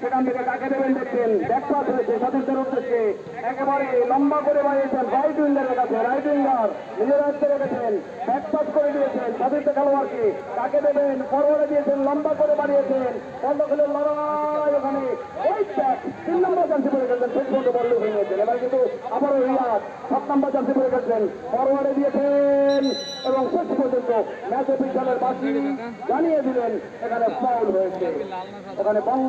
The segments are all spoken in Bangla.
সেখান থেকে কাকে দেবেন দেখছেন। ব্যাকপাস হয়েছে সতীর্থের উদ্দেশ্যে। একেবারে লম্বা করে বাড়িয়েছেন রাইট উইঙ্গারের কাছে রাইট উইঙ্গার নিজের হাতে রেখেছেন। ব্যাকপাস করে দিয়েছেন সতীর্থ খেলোয়াড়কে। কাকে দেবেন ফরওয়ার্ডে দিয়েছেন, লম্বা করে বাড়িয়েছেন খেলে লড়াই ওখানে। তিন নম্বর চান্সে পড়ে গেছেন শেষ পর্যন্ত বল্ল হয়ে গেছেন এবার কিন্তু আবারও রিয়াদ সাত নম্বর চান্সে পড়ে গেছেন ফরওয়ার্ডে দিয়েছেন এবং শেষ পর্যন্ত ম্যাচ অফিসারের বাকি জানিয়ে দিলেন, এখানে ফাউল হয়েছে। ওখানে বঙ্গ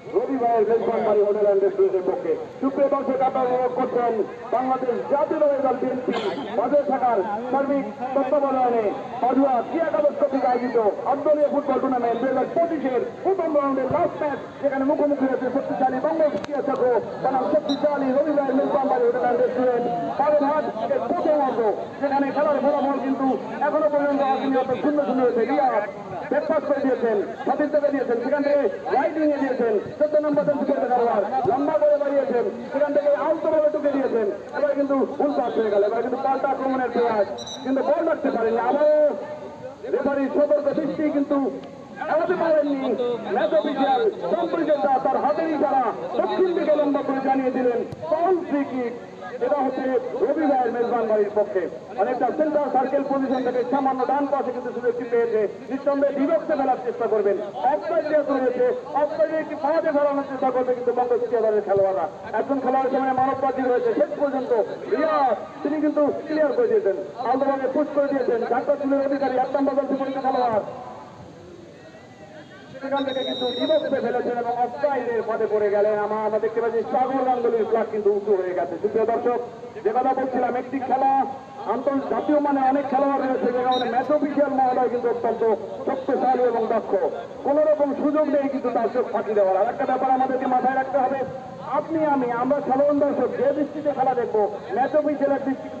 রবি ভাইয়ের মেজবান বাড়ি হোটেল অ্যান্ড রেস্টুরেন্টের পক্ষে। সুপ্রিয় দর্শক, আপনারা করছেন, বাংলাদেশ জাতীয় দল বিএনপি, বাজার থাকার সার্বিক তত্ত্বাবধানে পাজুয়া কি একাদশ কর্তৃক আয়োজিত আন্তর্জাতিক ফুটবল টুর্নামেন্ট দুই হাজার পঁচিশের প্রথম রাউন্ডের লাস্ট ম্যাচ যেখানে মুখোমুখি হয়েছে শক্তিশালী বঙ্গ ক্রিয়া চক্র বনাম শক্তিশালী রবি ভাইয়ের মেজবান বাড়ি হোটেল অ্যান্ড রেস্টুরেন্ট প্রথম অর্থ সেখানে খেলার ফলাফল কিন্তু এখনও পর্যন্ত আসেনি অত শূন্য শূন্য হয়েছে। রিয়াদ ব্রেকফাস্ট করে দিয়েছেন সতীর্থ দিয়েছেন, সেখান থেকে রাইটিং এ দিয়েছেন, চোদ্দ নম্বর সেঞ্চুরি খেলোয়াড় লম্বা করে বাড়িয়েছেন, সেখান থেকে আলতোভাবে ঢুকে দিয়েছেন। এবার কিন্তু ফুল পাস হয়ে গেল, এবার কিন্তু পাল্টা আক্রমণের প্রয়াস, কিন্তু বল রাখতে পারেনি আবারও রেফারি সতর্ক দৃষ্টি কিন্তু তার হাতের ইশারা দক্ষিণ দিকে লম্বা করে জানিয়ে দিলেন এটা হচ্ছে রবি ভাইয়ের পক্ষে। অনেকটা সেন্টার সার্কেল পজিশন থেকে সামান্য ডান পাশে কিন্তু সুযোগটি পেয়েছে। নিঃসন্দেহে বিভক্ত ফেলার চেষ্টা করবেন। রয়েছে একটি পাওয়াতে ফেলানোর চেষ্টা করবে কিন্তু বঙ্গ তৃতীয় দলের খেলোয়াড়রা। একজন খেলোয়াড়ের সামনে মানববাদী রয়েছে। শেষ পর্যন্ত রিয়াজ, তিনি কিন্তু ক্লিয়ার করে দিয়েছেন। আলদোভাবে পুশ করে দিয়েছেন। ঢাকা চুলের অধিকারী এক খেলোয়াড়। সেখান যে খেলা আন্তর্জাতীয় মানে অনেক খেলোয়াড় রয়েছে যেখানে ম্যাচ অফিসিয়াল মহোদয় কিন্তু অত্যন্ত শক্তিশালী এবং দক্ষ। কোন রকম সুযোগ নেই কিন্তু দর্শক ফাঁকি দেওয়ার। আর একটা ব্যাপার আমাদেরকে মাথায় রাখতে হবে। আপনি, আমি, আমরা সাধারণ দর্শক যে দৃষ্টিতে খেলা দেখব, ম্যাচ অফিসিয়ালের দৃষ্টি কিন্তু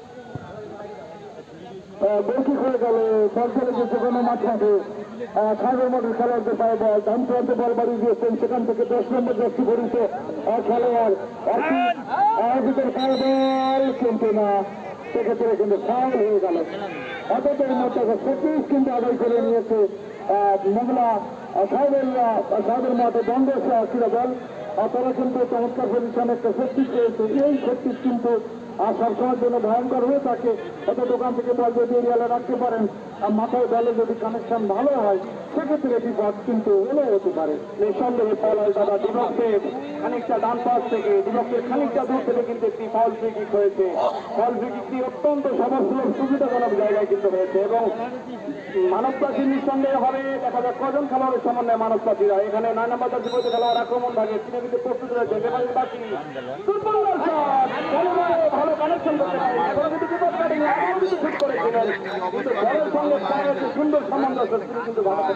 বেশি হয়ে গেল। বল চলে গেছে কোনো মাঠ থাকে খাগের মধ্যে খেলোয়াড়দের পায়ে বল ডান প্রান্তে বল বাড়ি দিয়েছেন সেখান থেকে দশ নম্বর যাচ্ছি পরিচিত খেলোয়াড় আয়োজিতের পায়ে বল কিন্তু না। সেক্ষেত্রে কিন্তু ফাউল হয়ে গেল। অতদের মতো সতীশ কিন্তু আদায় করে নিয়েছে মোগলা সাহেবের সাহেবের মাঠে বন্ধ ক্রীড়া দল। তারা কিন্তু চমৎকার পজিশনে একটা সত্যি পেয়েছে। এই শক্তি কিন্তু আর সবসময়ের জন্য ভয়ঙ্কর হয়ে থাকে অত দোকান থেকে বল যদি এরিয়ালে রাখতে পারেন। আর মাথায় বলে যদি কানেকশন ভালো হয়, সেক্ষেত্রে বিপদ কিন্তু এলে হতে পারে। নিঃসন্দেহে ফল হয় দাদা দিবক্তের খানিকটা ডান পাশ থেকে দিবক্তের খানিকটা দূর থেকে কিন্তু একটি ফল ফ্রি কিক হয়েছে। ফল ফ্রি অত্যন্ত সমাজসুলভ সুবিধাজনক জায়গায় কিন্তু হয়েছে এবং মানবতাসী নিঃসন্দেহে হবে। দেখা যাক কজন খেলোয়াড়ের সমন্বয়ে মানবতাসীরা এখানে নয় নম্বর দশ খেলোয়াড় আক্রমণ থাকে তিনি কিন্তু প্রস্তুত রয়েছে এবার বাকি দুর্বল দর্শক, ভালোভাবে ভালো করতে সুন্দর সামঞ্জস্য কিন্তু ঘটাতে